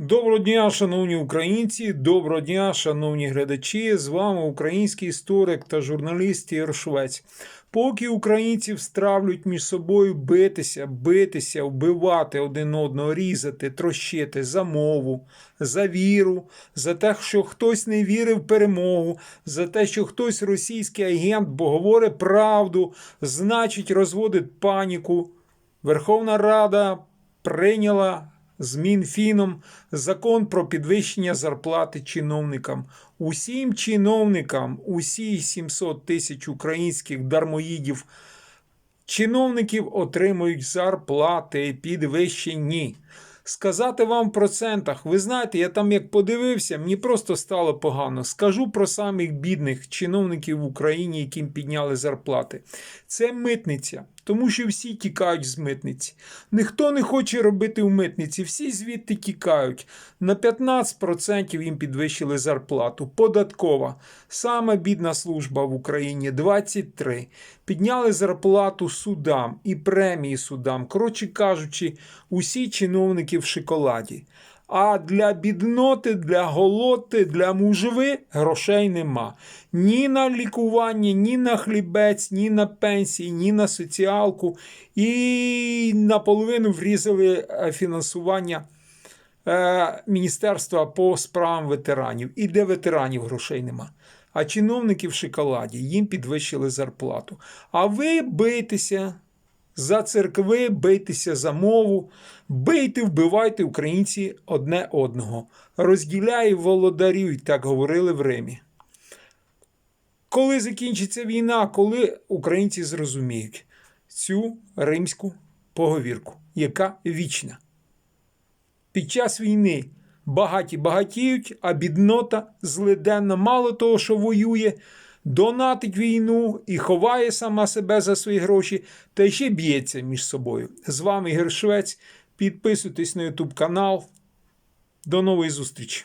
Доброго дня, шановні українці, доброго дня, шановні глядачі. З вами український історик та журналіст Ігор Швець. Поки українців стравлюють між собою битися, битися, вбивати один одного, різати, трощити за мову, за віру, за те, що хтось не вірив в перемогу, за те, що хтось російський агент, бо говорить правду, значить розводить паніку. Верховна Рада прийняла з Мінфіном закон про підвищення зарплати чиновникам. Усім чиновникам, усі 700 тисяч українських дармоїдів чиновників отримують зарплати підвищені. Сказати вам в процентах, ви знаєте, я там як подивився, мені просто стало погано. Скажу про самих бідних чиновників в Україні, яким підняли зарплати. Це митниця, тому що всі тікають з митниці. Ніхто не хоче робити в митниці, всі звідти тікають. На 15% їм підвищили зарплату. Податкова. Сама бідна служба в Україні 23. Підняли зарплату судам і премії судам. Коротше кажучи, усі чиновники в шоколаді. А для бідноти, для голоти, для мужви грошей нема. Ні на лікування, ні на хлібець, ні на пенсії, ні на соціалку. І наполовину врізали е, фінансування е, Міністерства по справам ветеранів. І для ветеранів грошей нема. А чиновники в шоколаді їм підвищили зарплату. А ви бийтеся за церкви, бийтеся за мову, бийте, вбивайте українці одне одного. Розділяй володарюй, так говорили в Римі. Коли закінчиться війна, коли українці зрозуміють цю римську поговірку, яка вічна. Під час війни багаті багатіють, а біднота злиденна мало того, що воює, донатить війну і ховає сама себе за свої гроші, та ще б'ється між собою. З вами Ігор Швець. Підписуйтесь на YouTube канал. До нової зустрічі!